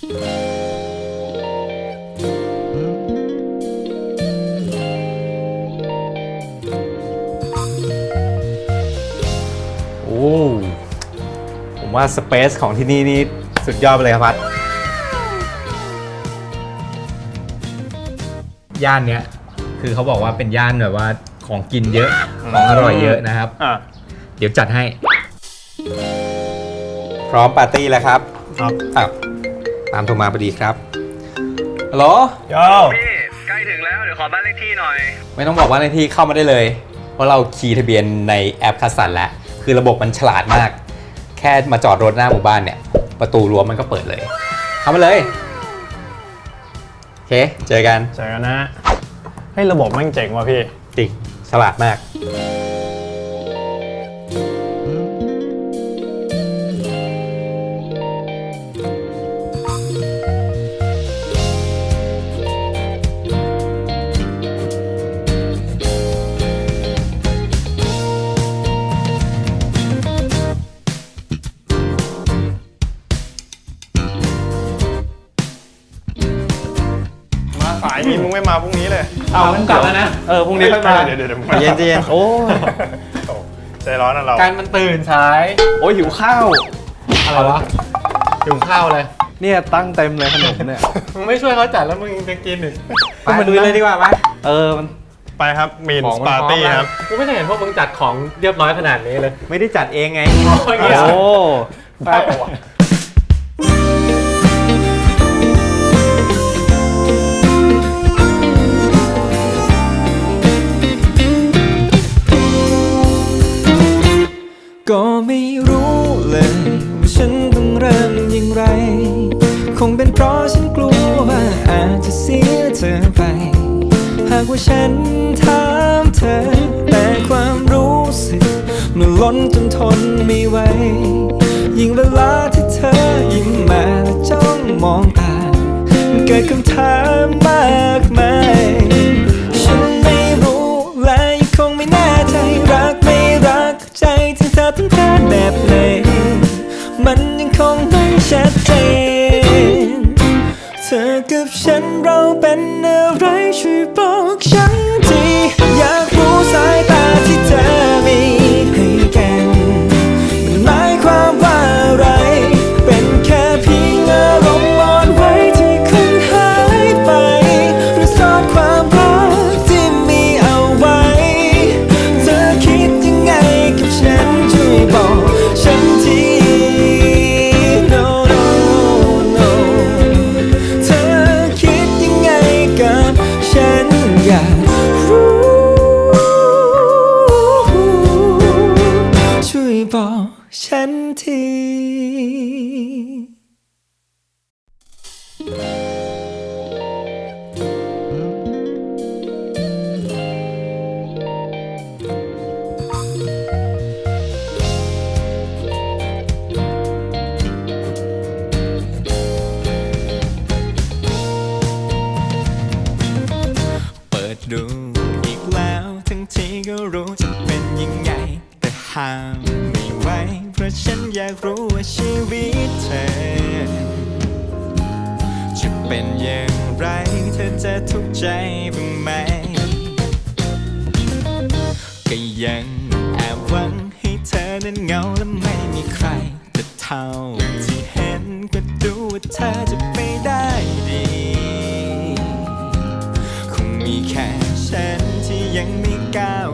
โอ้ผมว่าสเปซของที่นี่นี่สุดยอดไปเลยครับพัดย่านเนี้ยคือเขาบอกว่าเป็นย่านแบบว่าของกินเยอะ ของอร่อยเยอะนะครับ อะเดี๋ยวจัดให้ พร้อมปาร์ตี้แล้วครับครับ อะ ตามโทรมาพอดีครับฮัลโหลโยพี่ใกล้ถึงแล้ว เดี๋ยวขอบ้านเลขที่หน่อย ไม่ต้องบอกว่าในที่เข้ามาได้เลย เพราะเราคีย์ทะเบียนในแอปคัสสันแล้ว คือระบบมันฉลาดมาก แค่มาจอดรถหน้าหมู่บ้านเนี่ย ประตูรั้วมันก็เปิดเลย เข้ามาเลยโอเคเจอกัน เจอกันนะให้ยระบบแม่งเจ๋งว่ะพี่ จริงฉลาดมาก สายนี้มึงไม่มาพรุ่งนี้เลยเอางั้นกลับแล้วนะ เออพรุ่งนี้ค่อยมาเดี๋ยวเดี๋ยวเดี๋ยวเย็นเย็นโอ้โอ้ใจร้อนนะเราการมันตื่นสาย โอ้ยหิวข้าว อะไรวะหิวข้าวเลยเนี่ยตั้งเต็มเลยขนมเนี่ย มึงไม่ช่วยเขาจัดแล้วมึงจะกินอีกไปไปดูเลยดีกว่าปะเออมันไปครับมีนของปาร์ตี้ครับกูไม่เคยเห็นพวกมึงจัดของเรียบร้อยขนาดนี้เลย ไม่ได้จัดเองไง โอ้ไปากว่าฉันถามเธอ แต่ความรู้สึก มันล้นจนทนไม่ไหว ยิ่งเวลาที่เธอยิ้มมาและจ้องมองตา มันเกิดคำถามมากมาย ฉันไม่รู้และยังคงไม่แน่ใจรักไม่รักใจที่เธอต้องการแบบไหนมันยังคงไม่ชัดเจน เธอกับฉันเราเป็นอะไรช่วยบอกฉัน ดดูอีกแล้ว ทั้งที่ก็รู้จะเป็นยังไงแต่ห้าม เพราะฉันอยากรู้ว่าชีวิตเธอ จะเป็นอย่างไรเธอจะทุกข์ใจบ้างไหม ก็ยังแอบหวังให้เธอนั้นเหงาและไม่มีใคร แต่เท่าที่เห็นก็ดูว่าเธอจะไปได้ดี คงมีแค่ฉันที่ยังไม่ก้าว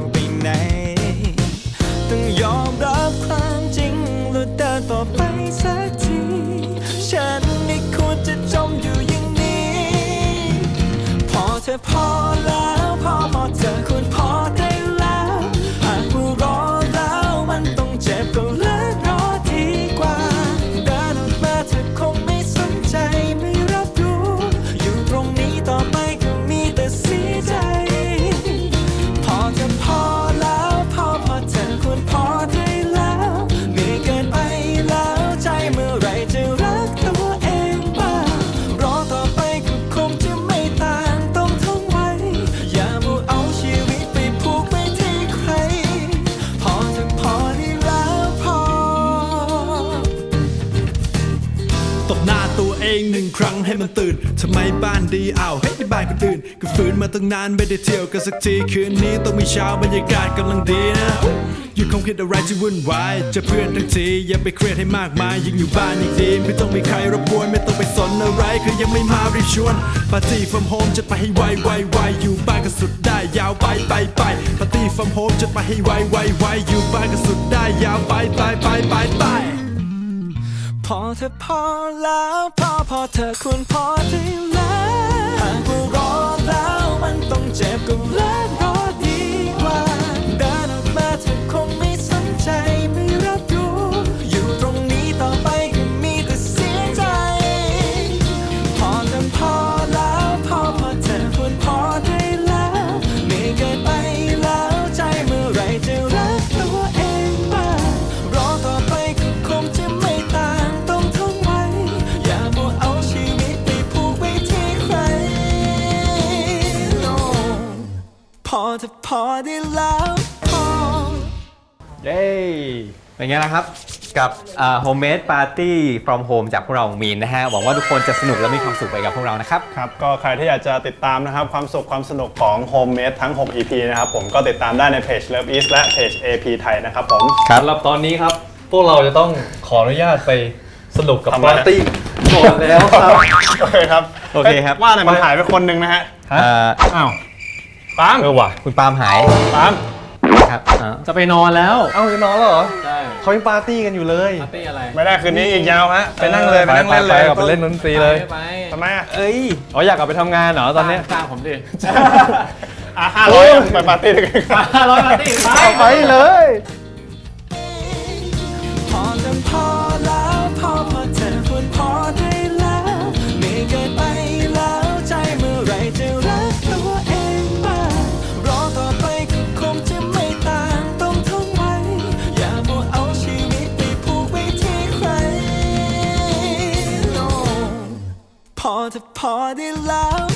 ครั้งให้มันตื่นทำไมบ้านดีอ้าวเฮ้ยที่บ้านคนอื่นก็ฝืนมาตั้งนานไม่ได้เที่ยวกันสักทีคืนนี้ต้องมีเช้าบรรยากาศกำลังดีนะอยู่คงคิดอะไรที่วุ่นวายจะเพื่อนทั้งทีอย่าไปเครียดให้มากมายยิ่งอยู่บ้านยิ่งดีไม่ต้องมีใครรบกวนไม่ต้องไปสนอะไรคือยังไม่มารีบชวนปาร์ตี้ from home จัดไปให้ไวไวไวอยู่บ้านก็สุดได้ยาวไปไปไปปาร์ตี้ from home จัดไปให้ไวไวไวอยู่บ้านก็สุดได้ยาวไปไปไปไปไปพอเธอพอแล้วพอ เธอควรพอได้ พอจะพอได้แล้วพอ เย้เป็นไงล่ะครับ กับโฮมเมดปาร์ตี้ from home จากพวกเรามีนนะฮะ หวังว่าทุกคนจะสนุกและมีความสุขไปกับพวกเรานะครับ ครับ ก็ใครที่อยากจะติดตามนะครับ ความสุขความสนุกของ Homemade ทั้ง 6 EP นะครับ ผมก็ติดตามได้ในเพจ Love East และเพจ AP ไทยนะครับผมครับสำหรับตอนนี้ครับ พวกเราจะต้องขออนุญาตไปสนุกกับทำไม ปาร์ตี้ก่อนแล้วครับ โอเคครับโอเคครับฮ้ยว่าแต่มันหายไปคนหนึ่งนะฮะ เอ่ออ้าว ปาล์มเออว่ะคุณปาล์มหายปาล์มครับอ่าจะไปนอนแล้วเอ้าจะนอนแล้วเหรอใช่เขายังปาร์ตี้กันอยู่เลย ปาร์ตี้อะไรไม่ได้คืนนี้อีกยาวฮะไปนั่งเลยไปนั่งเล่นเลยไปไปไปเล่นดนตรีเลยไปทำไมอะเอ้ยอ๋ออยากกลับไปทำงานเหรอตอนเนี้ยจ้างผมดิอะห้าร้อยไปปาร์ตี้ด้วยกันห้าร้อยปาร์ตี้ไปไปเลย จะพอได้แล้ว